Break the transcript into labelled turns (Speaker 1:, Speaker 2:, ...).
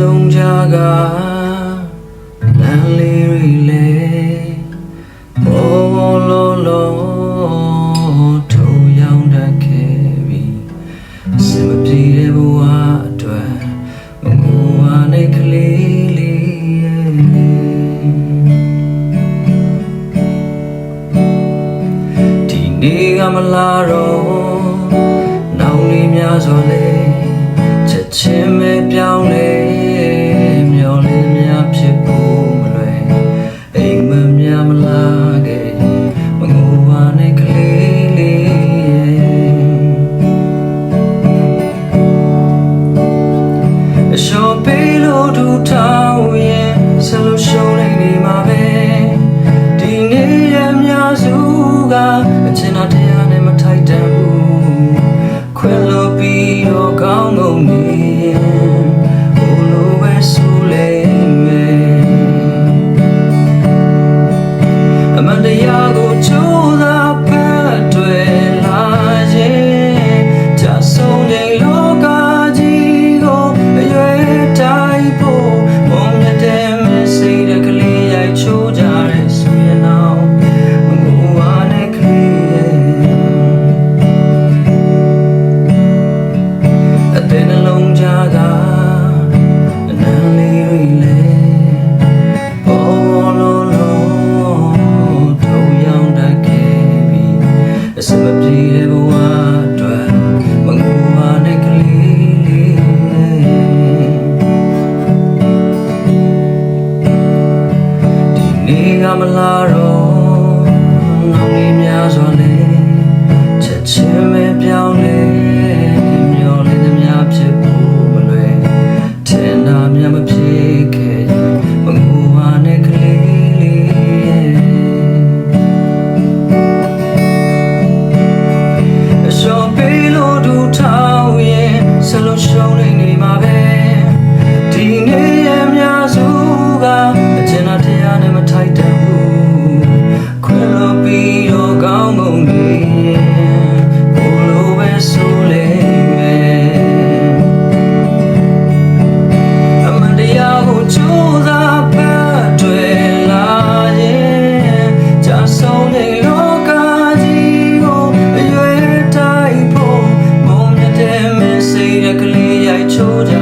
Speaker 1: လုံးကြားကလမ်းလေးတွေလေဘောလောလောထုံရောင်တတ်ခဲ့ပြီစမပြေတဲ့ဘဝအတွက်မငိုဝါနဲ့ကလေးလေးရဲ့ဒီနေ့ကမလာတော့နောက်လေးများစွာလဲချက်ချင်း နေ့ကမလာတော့နောက်လေးများစွာလဲချက်ချင်းပဲပြောင်းလဲမျောလင်းသမျှဖြစ်ဖို့မလွယ်ထင်တာမြတ်မဖြစ် နဲ့မထိုက်တန်ဘူးခွဲလို့ပြီးတော့ကောင်းကုန်နေရင်ဘို့လိုပဲဆိုလေမယ်အမှန်တရားကိုချိုးစားပတ်တွေလာရင်ကြဆုံးနေလောကကြီးကိုအရွယ်တိုင်းဖို့မုံမြတ်တဲ့မစိတ်ရကလေးရိုက်ချိုးကြ